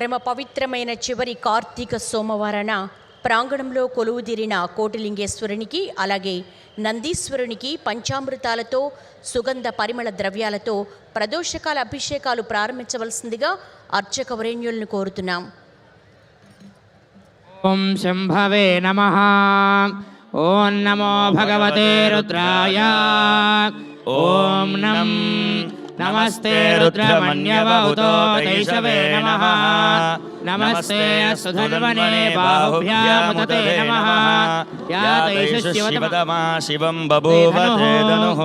ప్రేమ పవిత్రమైన చివరి కార్తీక సోమవారాన ప్రాంగణంలో కొలువుదీరిన కోటిలింగేశ్వరునికి అలాగే నందీశ్వరునికి పంచామృతాలతో సుగంధ పరిమళ ద్రవ్యాలతో ప్రదోషకాల అభిషేకాలు ప్రారంభించవలసిందిగా అర్చక వరేణ్యులను కోరుతున్నాం. ఓం శంభవే నమ. ఓం నమో భగవతే రుద్రాయ. ఓం నం नमस्ते रुद्रमन्यवहुतो दैशवे नमः नमस्ते सुधन्वने बाहुभ्यामुदते नमः या दैशशिवतमा शिवतमा शिवं बभूव ते धनुः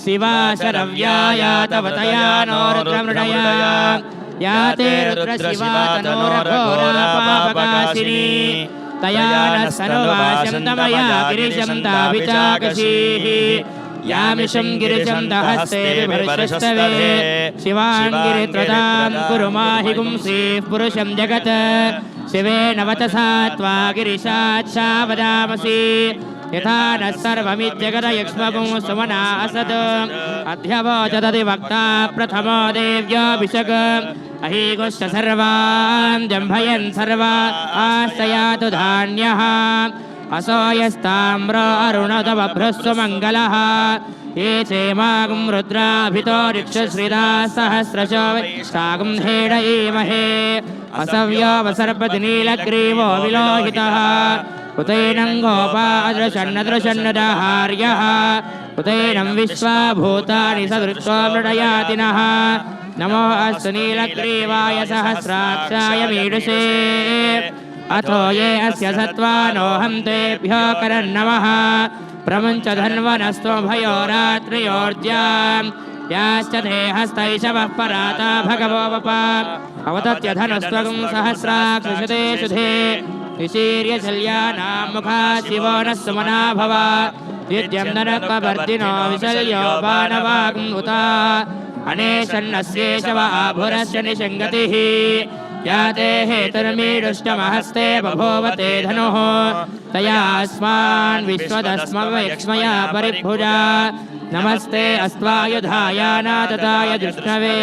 शिवा शरव्याया तव तया नो रुद्रमृडया या ते रुद्रशिवा तनोरघोरापापकाशिनी तया नः सर्वाशं तमया गिरिशं ताविचाकशीः यामिषं गिरिशं दहस्ते विभर्षस्तवे शिवाङ्गिरित्रदां कुरु माहि पुंसीः पुरुषं जगत् शिवेन वचसा त्वा गिरिशाच्छा वदामसि यथा नः सर्वमिज्जगदयक्ष्मगुं सुमना असत् अध्यवोचदधिवक्ता प्रथमो देव्याभिषक् अहीगुश्च सर्वान् जम्भयन् सर्वा आश्रयातु धान्यः असोयस्ताम्र अरुणदवभ्रस्वमङ्गलः ये चेमागुं रुद्राभितो ऋक्षश्रिदा सहस्रशो सागुं हेडयेमहे असव्योपसर्पति नीलग्रीवो विलोहितः उतैनं गोपादृशन्नदृशन्नदहार्यः उतैनं विश्वाभूतानि सदृशो मृडयातिनः नमो अस्तु नीलग्रीवाय सहस्राक्षाय मीडुषे अथो ये अस्य सत्त्वानोऽहं तेभ्यो करन्नमः प्रमुञ्च धन्वनस्त्वभयो रात्रियोर्ज्याम् याश्च ते हस्तैषवः पराता भगवोपा अवतत्य धनुस्त्वगं सहस्राक्षुषते शुधे। विशीर्य शल्यानां मुखा शिवो नः सुमना भव। द्विद्यं नरकवर्तिनो विशल्यो बाणवागं उता। अनेशन्नस्येषव आभुरस्य निषङ्गतिः या ते हेतुर्मीडुष्टमहस्ते बभूवते धनुः। तया अस्मान् विश्वदस्मवैक्ष्मया परिभुजा। नमस्ते अस्त्वायुधायानातताय दृष्णवे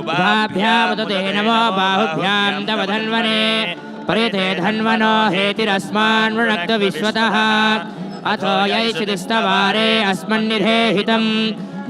उभाभ्यामुदते नमो बाहुभ्यां तव धन्वने परिते धन्वनो हेतिरस्मान् वृणक्त विश्वतः अथो यैषिदिस्तवारे अस्मन्निधेहितम्।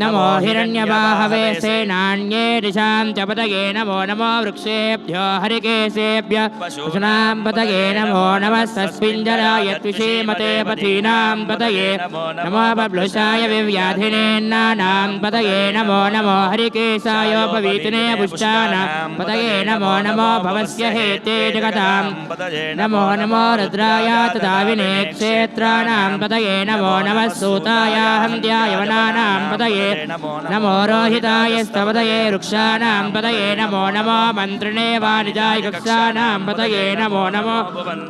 नमो हिरण्यबाहवे सेनान्ये दिशां च पतये नमो नमो वृक्षेभ्यो हरिकेशेभ्य पशूनां पतये नमो नमः सस्मिञ्जराय त्विषीमते पथीनां पतये नमो बभ्लुषाय विव्याधिनेन्नानां पतये नमो नमो हरिकेशायोपवीतिने पुष्टानां पतये नमो नमो भवस्य हेते जगतां नमो नमो रुद्राय तदाविने क्षेत्राणां पतये नमो नमः सूतायाहन्त्यायवनानां पतये नमो रोहिताय स्तपतये वृक्षाणां पतये नमो नमो मन्त्रिणे वाणिजाय कक्षाणां पतये नमो नमो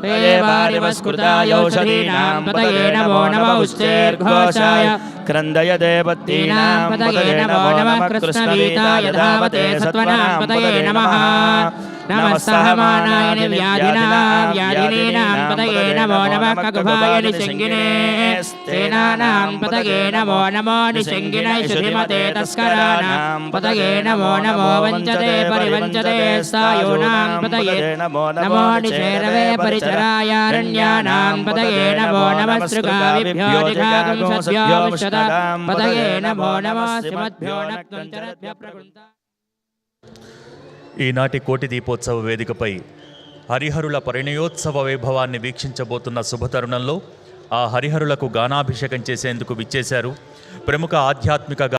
देवारिवस्कृतायौषधीनां पतये नमो नमो उच्चैर्घोषाय क्रन्दय देवतीनां पतये नमो नमः कृष्णवीताय धावते सत्वनां पतये नमः నమస్సహమానాయన వ్యాధినా వ్యాధినేనాం పదయే నమో నమః కగుభాయ నిశంగినే సేనానాం పదగే నమో నమో నిశంగినై శుధిమతే తస్కరానాం పదగే నమో నమో వంచతే పరివంచతే సాయోనాం పదగే నమో నమో నిశేరవే పరిచరాయారణ్యానాం పదగే నమో నమః శృగావిభ్యో పదగే నమో నమః శ్రీమద్భ్యో నత్వం చరద్భ్య ఈనాటి కోటి దీపోత్సవ వేదికపై హరిహరుల పరిణయోత్సవ వైభవాన్ని వీక్షించబోతున్న శుభతరుణంలో ఆ హరిహరులకు గానాభిషేకం చేసేందుకు విచ్చేశారు ప్రముఖ ఆధ్యాత్మిక